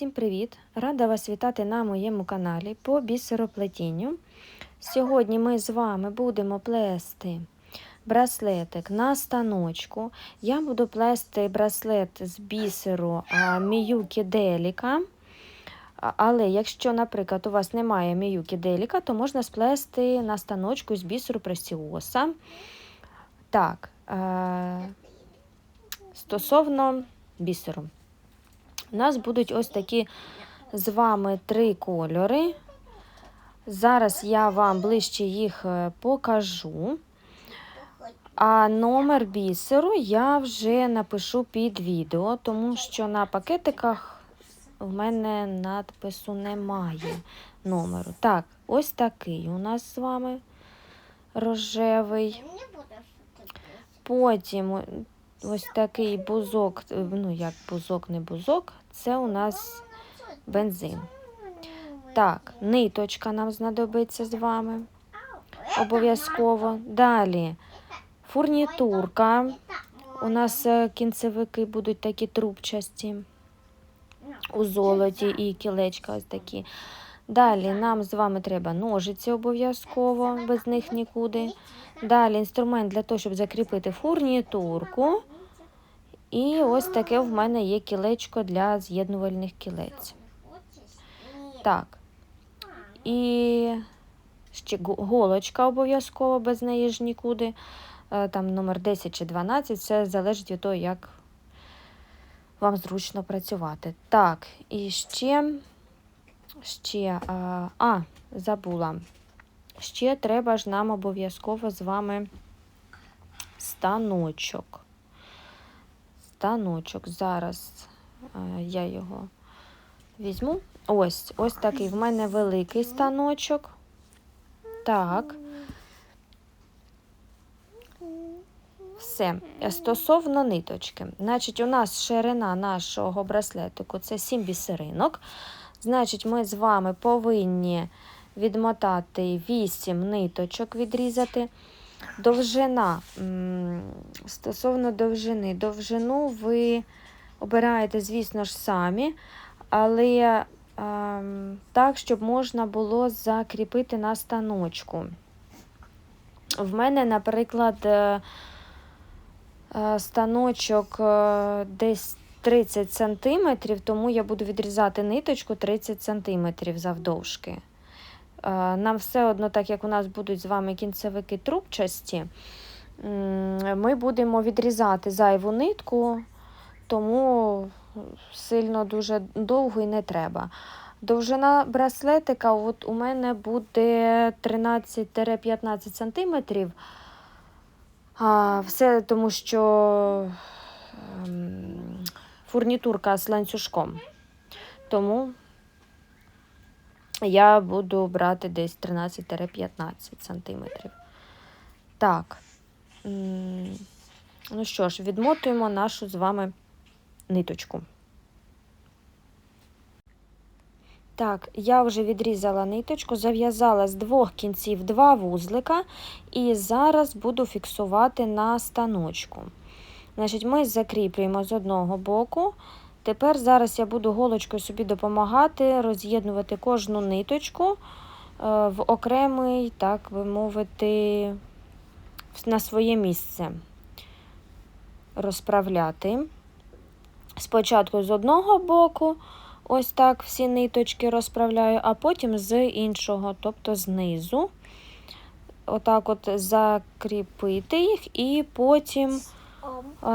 Всім привіт! Рада вас вітати на моєму каналі по бісероплетінню. Сьогодні ми з вами будемо плести браслетик на станочку. Я буду плести браслет з бісеру а, Міюкі Деліка. Але якщо, наприклад, у вас немає Міюкі Деліка, то можна сплести на станочку з бісеру Пресіоса. Так, е- стосовно бісеру. У нас будуть ось такі з вами три кольори. Зараз я вам ближче їх е, покажу. А номер бісеру я вже напишу під відео, тому що на пакетиках в мене надпису немає номеру. Так, ось такий у нас з вами рожевий. Потім ось такий бузок, ну як бузок, не бузок, це у нас бензин. Так, ниточка нам знадобиться з вами. Обов'язково. Далі фурнітурка. У нас е, кінцевики будуть такі трубчасті у золоті і кілечка ось такі. Далі нам з вами треба ножиці обов'язково, без них нікуди. Далі інструмент для того, щоб закріпити фурнітурку. І ось таке в мене є кілечко для з'єднувальних кілець. Так. І ще голочка обов'язково, без неї ж нікуди. Е, Там номер 10 чи 12, все залежить від того, як вам зручно працювати. Так, і ще, ще, а, а забула. Ще треба ж нам обов'язково з вами станочок. Станочок. Зараз е, я його візьму. Ось, ось такий в мене великий станочок. Так. Все. Стосовно ниточки. Значить, у нас ширина нашого браслетику це 7 бісеринок. Значить, ми з вами повинні відмотати 8 ниточок, відрізати. Довжина. Стосовно довжини. Довжину ви обираєте, звісно ж, самі, але ем, так, щоб можна було закріпити на станочку. В мене, наприклад, е, е, станочок е, десь 30 см, тому я буду відрізати ниточку 30 см завдовжки. Е, Нам все одно, так як у нас будуть з вами кінцевики трубчасті, ми будемо відрізати зайву нитку, тому сильно дуже довго і не треба. Довжина браслетика от у мене буде 13-15 см. Все тому, що ем, фурнітурка з ланцюжком. Тому я буду брати десь 13-15 сантиметрів. Так. Ну що ж, відмотуємо нашу з вами ниточку. Так, я вже відрізала ниточку, зав'язала з двох кінців два вузлика і зараз буду фіксувати на станочку. Значить, ми закріплюємо з одного боку. Тепер зараз я буду голочкою собі допомагати роз'єднувати кожну ниточку е, в окремий, так би мовити, на своє місце розправляти. Спочатку з одного боку, ось так всі ниточки розправляю, а потім з іншого, тобто знизу. Отак от закріпити їх і потім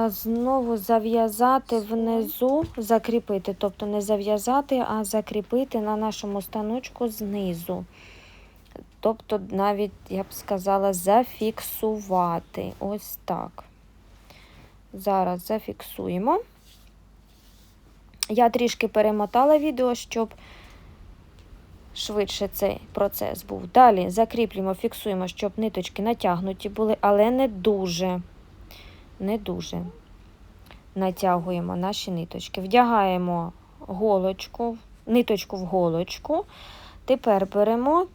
знову зав'язати внизу, закріпити, тобто не зав'язати, а закріпити на нашому станочку знизу. Тобто, навіть, я б сказала, зафіксувати. Ось так. Зараз зафіксуємо. Я трішки перемотала відео, щоб швидше цей процес був. Далі закріплюємо, фіксуємо, щоб ниточки натягнуті були, але не дуже. Не дуже натягуємо наші ниточки. Вдягаємо голочку, ниточку в голочку. Тепер беремо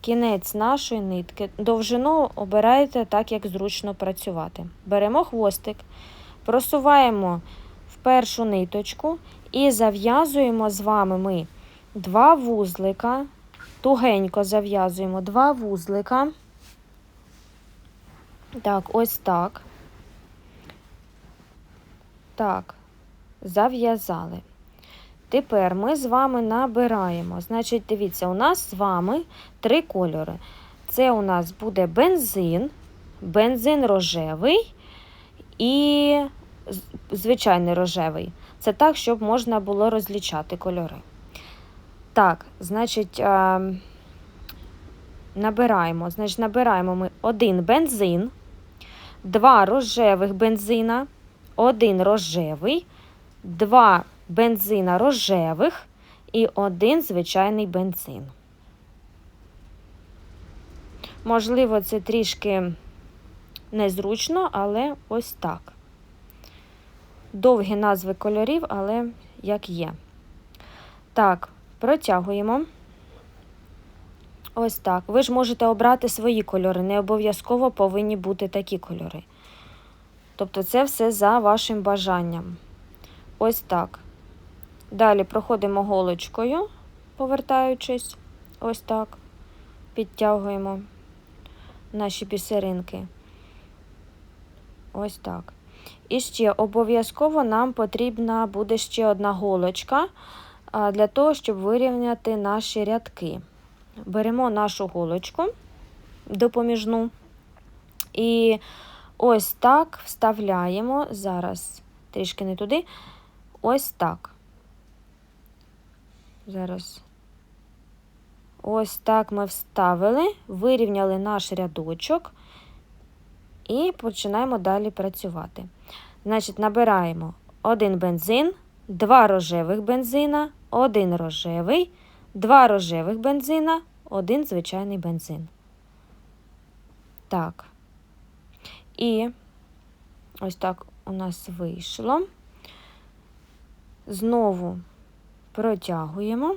кінець нашої нитки. Довжину обирайте так, як зручно працювати. Беремо хвостик, просуваємо в першу ниточку І зав'язуємо з вами ми два вузлика, тугенько зав'язуємо два вузлика. Так, ось так. Так, зав'язали. Тепер ми з вами набираємо. Значить, дивіться, у нас з вами три кольори. Це у нас буде бензин, бензин рожевий і звичайний рожевий. Це так, щоб можна було розлічати кольори. Так, значить, набираємо. Значить, набираємо ми один бензин, два рожевих бензина, один рожевий, два бензина рожевих і один звичайний бензин. Можливо, це трішки незручно, але ось так. Довгі назви кольорів, але як є. Так, протягуємо. Ось так. Ви ж можете обрати свої кольори, не обов'язково повинні бути такі кольори. Тобто це все за вашим бажанням. Ось так. Далі проходимо голочкою, повертаючись, ось так. Підтягуємо наші бісеринки. Ось так. І ще обов'язково нам потрібна буде ще одна голочка для того, щоб вирівняти наші рядки. Беремо нашу голочку допоміжну і ось так вставляємо зараз трішки не туди. Ось так. Зараз. Ось так ми вставили, вирівняли наш рядочок і починаємо далі працювати. Значить, набираємо один бензин, два рожевих бензина, один рожевий, два рожевих бензина, один звичайний бензин. Так. І ось так у нас вийшло. Знову протягуємо.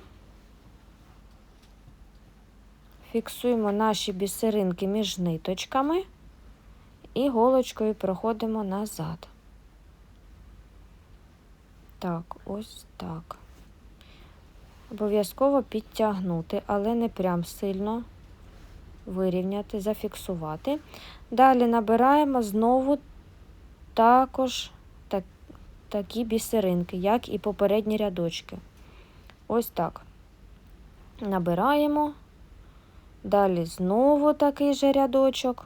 Фіксуємо наші бісеринки між ниточками і голочкою проходимо назад. Так, ось так. Обов'язково підтягнути, але не прям сильно вирівняти, зафіксувати. Далі набираємо знову також так, такі бісеринки, як і попередні рядочки. Ось так. Набираємо. Далі знову такий же рядочок.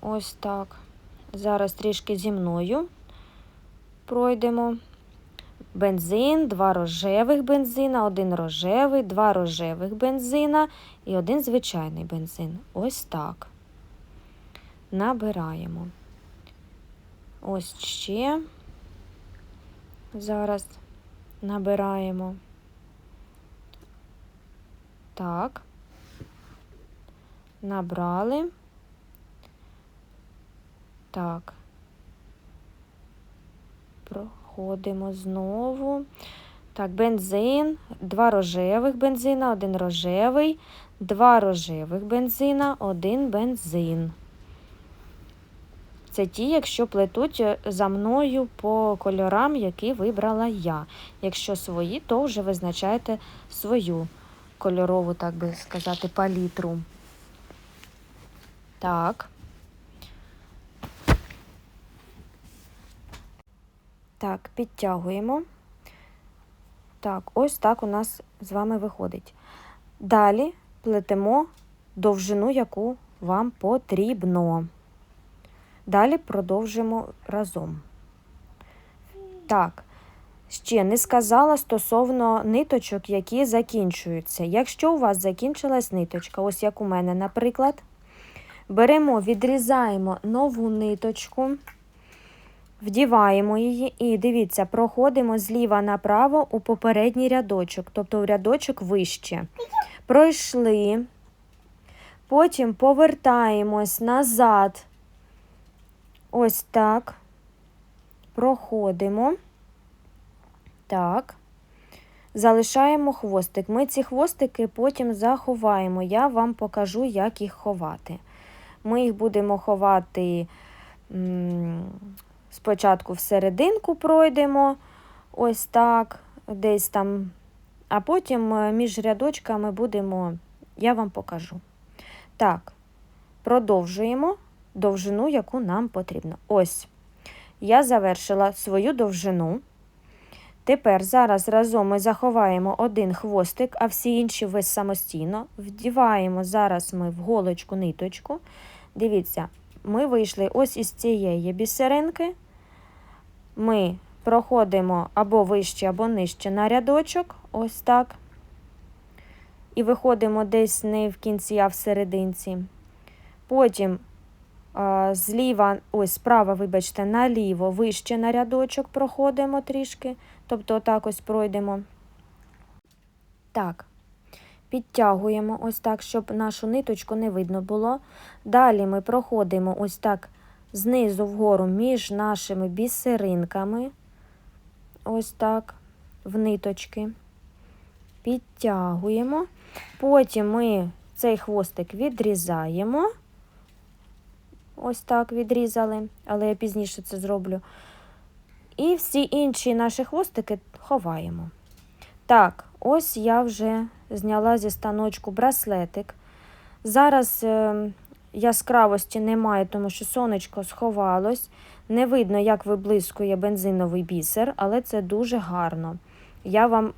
Ось так. Зараз трішки зі мною пройдемо. Бензин, два рожевих бензина, один рожевий, два рожевих бензина і один звичайний бензин. Ось так. Набираємо. Ось ще. Зараз набираємо. Так. Набрали. Так. Проходимо знову. Так, бензин, два рожевих бензина, один рожевий, два рожевих бензина, один бензин. Це ті, якщо плетуть е, за мною по кольорам, які вибрала я. Якщо свої, то вже визначаєте свою кольорову, так би сказати, палітру. Так. Так, підтягуємо. Так, ось так у нас з вами виходить. Далі плетемо довжину, яку вам потрібно. Далі продовжимо разом. Так, ще не сказала стосовно ниточок, які закінчуються. Якщо у вас закінчилась ниточка, ось як у мене, наприклад, беремо, відрізаємо нову ниточку, вдіваємо її і дивіться, проходимо зліва направо у попередній рядочок, тобто в рядочок вище. Пройшли, потім повертаємось назад. Ось так. Проходимо. Так. Залишаємо хвостик. Ми ці хвостики потім заховаємо. Я вам покажу, як їх ховати. Ми їх будемо ховати спочатку в серединку пройдемо, ось так, десь там, а потім е, між рядочками будемо, я вам покажу. Так, продовжуємо довжину, яку нам потрібно. Ось, я завершила свою довжину. Тепер зараз разом ми заховаємо один хвостик, а всі інші ви самостійно. Вдіваємо зараз ми в голочку ниточку. Дивіться, ми вийшли ось із цієї бісеринки. Ми проходимо або вище, або нижче на рядочок, ось так. І виходимо десь не в кінці, а в серединці. Потім зліва, ось справа, вибачте, наліво, вище на рядочок проходимо трішки. Тобто, отак ось пройдемо. Так, підтягуємо ось так, щоб нашу ниточку не видно було. Далі ми проходимо ось так знизу вгору між нашими бісеринками. Ось так, в ниточки. Підтягуємо. Потім ми цей хвостик відрізаємо. Ось так відрізали, але я пізніше це зроблю. І всі інші наші хвостики ховаємо. Так, ось я вже зняла зі станочку браслетик. Зараз е, яскравості немає, тому що сонечко сховалось. Не видно, як виблискує бензиновий бісер, але це дуже гарно. Я вам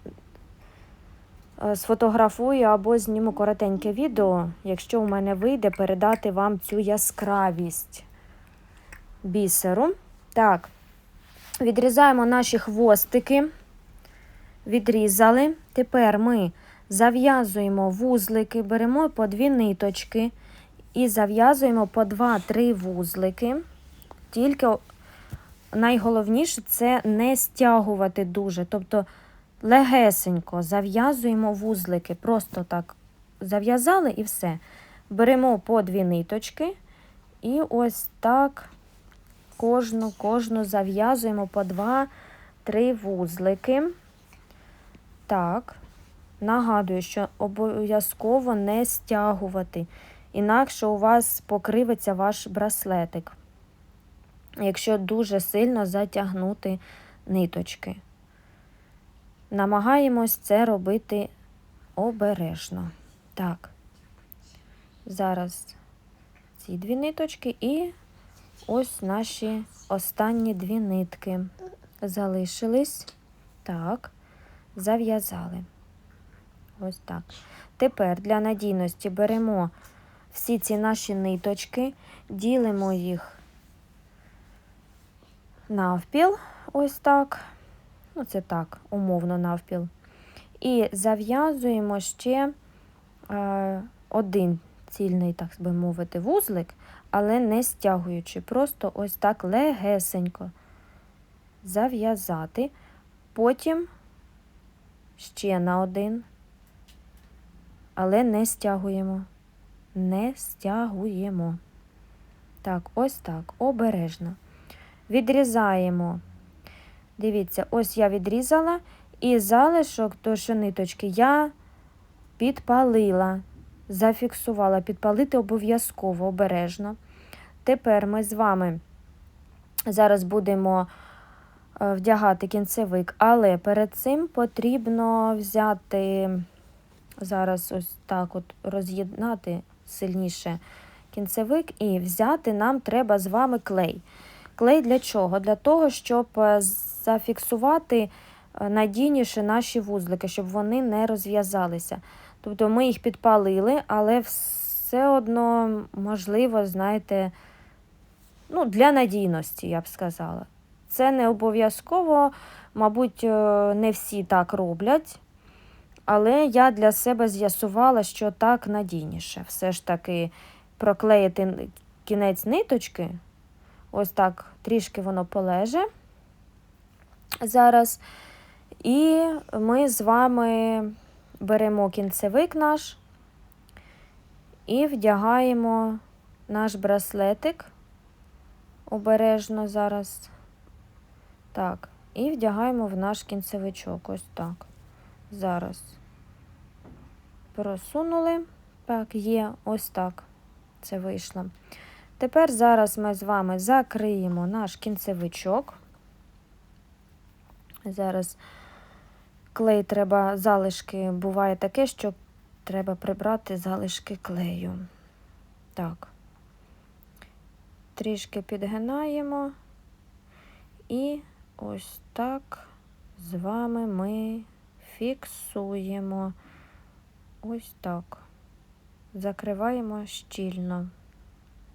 е, сфотографую або зніму коротеньке відео, якщо у мене вийде передати вам цю яскравість бісеру. Так, відрізаємо наші хвостики. Відрізали. Тепер ми зав'язуємо вузлики, беремо по дві ниточки і зав'язуємо по 2-3 вузлики. Тільки найголовніше це не стягувати дуже. Тобто легесенько зав'язуємо вузлики. Просто так зав'язали і все. Беремо по дві ниточки і ось так кожну, кожну зав'язуємо по 2-3 вузлики. Так, нагадую, що обов'язково не стягувати, інакше у вас покривиться ваш браслетик, якщо дуже сильно затягнути ниточки. Намагаємось це робити обережно. Так, зараз ці дві ниточки і ось наші останні дві нитки залишились. Так зав'язали. Ось так. Тепер для надійності беремо всі ці наші ниточки, ділимо їх навпіл, ось так. Ну, це так, умовно навпіл. І зав'язуємо ще е, один цільний, так би мовити, вузлик, але не стягуючи, просто ось так легесенько зав'язати. Потім ще на один, але не стягуємо. Не стягуємо. Так, ось так, обережно. Відрізаємо. Дивіться, ось я відрізала, і залишок то, що ниточки я підпалила, зафіксувала, підпалити обов'язково, обережно. Тепер ми з вами зараз будемо вдягати кінцевик, але перед цим потрібно взяти, зараз ось так от роз'єднати сильніше кінцевик, і взяти нам треба з вами клей. Клей для чого? Для того, щоб е, зафіксувати е, надійніше наші вузлики, щоб вони не розв'язалися. Тобто ми їх підпалили, але все одно, можливо, знаєте, ну, для надійності, я б сказала. Це не обов'язково, мабуть, е, не всі так роблять. Але я для себе з'ясувала, що так надійніше. Все ж таки проклеїти кінець ниточки. Ось так трішки воно полеже зараз. І ми з вами беремо кінцевик наш і вдягаємо наш браслетик обережно зараз. Так, і вдягаємо в наш кінцевичок. Ось так. Зараз просунули. Так, є, ось так. Це вийшло. Тепер зараз ми з вами закриємо наш кінцевичок. Зараз клей треба, залишки буває таке, що треба прибрати залишки клею. Так. Трішки підгинаємо. І ось так з вами ми фіксуємо. Ось так. Закриваємо щільно,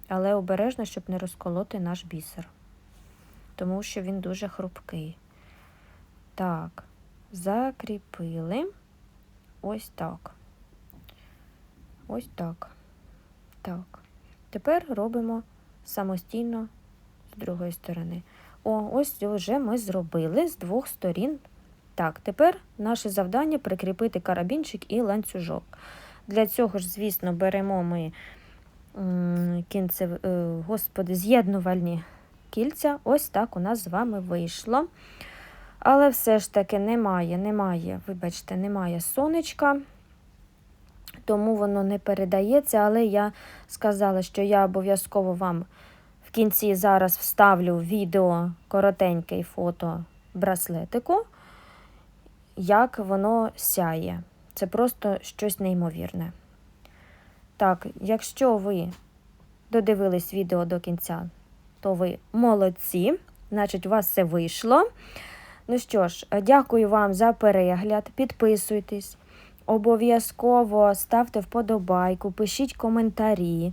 але обережно, щоб не розколоти наш бісер, тому що він дуже хрупкий. Так, закріпили. Ось так. Ось так. Так. Тепер робимо самостійно з другої сторони. О, ось вже ми зробили з двох сторін. Так, тепер наше завдання прикріпити карабінчик і ланцюжок. Для цього ж, звісно, беремо ми кінцев, е, господи, з'єднувальні кільця. Ось так у нас з вами вийшло. Але все ж таки немає, немає, вибачте, немає сонечка, тому воно не передається. Але я сказала, що я обов'язково вам в кінці зараз вставлю відео коротеньке фото браслетику, як воно сяє. Це просто щось неймовірне. Так, якщо ви додивились відео до кінця, то ви молодці, значить, у вас все вийшло. Ну що ж, дякую вам за перегляд. Підписуйтесь, обов'язково ставте вподобайку, пишіть коментарі.